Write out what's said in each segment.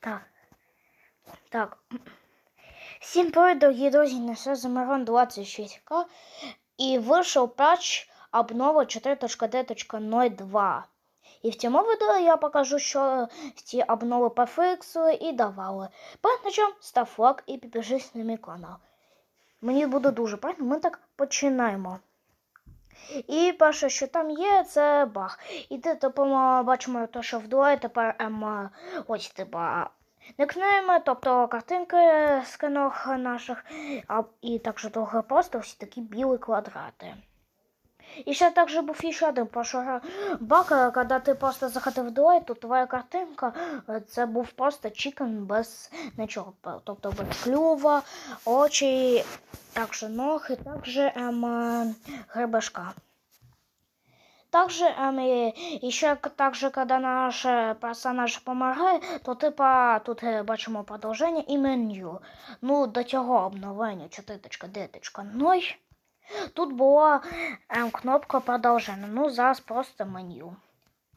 Так. Так. Всім привіт, дорогі друзі, на все Замарон 26К. І вийшов патч обнова 4.d.02. І в цьому відео я покажу, що ці обнови пофіксили і давали. Перед начем став лайк і підпишись на мій канал. Мені буде дуже приємно, ми так починаємо. І перше, що там є, це баг. І ти типу, бачимо, те, що вдвоє тепер ем, ось типа никнейми, тобто картинки з кінох наших, а, і також трохи просто всі такі білі квадрати. І ще також був ще один пошура баг, е, коли ти просто заходив в дуель, то твоя картинка е, це був просто чікен без нічого. Тобто без клюва, очі, також ноги, також ем, е, гребешка. Также, эм, и еще также, когда наш э, персонаж помирає, то типа тут е, бачимо продовження і меню. Ну, до цього обновлення 4.d.0 тут була ем, кнопка продовження. Ну, зараз просто меню.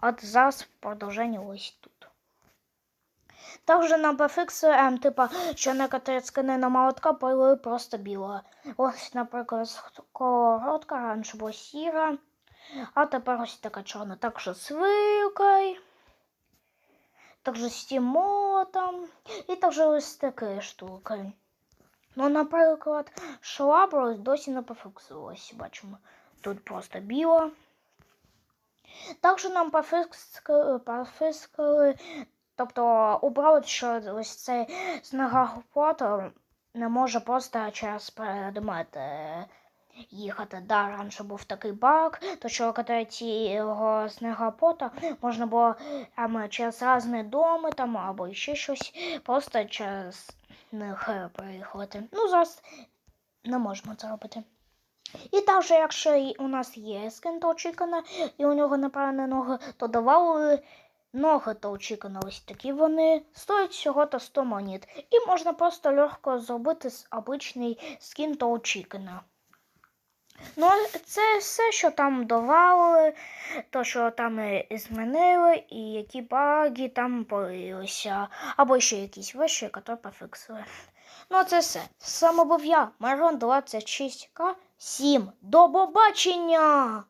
От зараз продовження ось тут. Також нам пофіксує, ем, типа, що некоторі скини на молотка були просто біло. Ось, наприклад, коротка, раніше була сіра. А тепер ось така чорна. Також з вилкою, також з тим молотом і також ось такою штукою. Ну, наприклад, шалабра ось досі не пофіксувалась. Бачимо, тут просто біло. Також нам пофіксили тобто убрали, що ось цей снегоплот не може просто через предмети їхати. Да, раніше був такий баг, то що коли цього снегопота можна було ем, через різні доми там або ще щось, просто через них е, переїхати. Ну, зараз не можемо це робити. І також, якщо у нас є скин Толчикана, і у нього неправильні ноги, то давали ноги Толчикана. Ось такі вони стоять всього то 100 монет. І можна просто легко зробити обичний скін Толчикана. Ну, це все, що там давали, то, що там змінили, і які баги там появилися, або ще якісь вещі, які пофіксили. Ну, це все. Саме був я, Марон 26К 7. До побачення!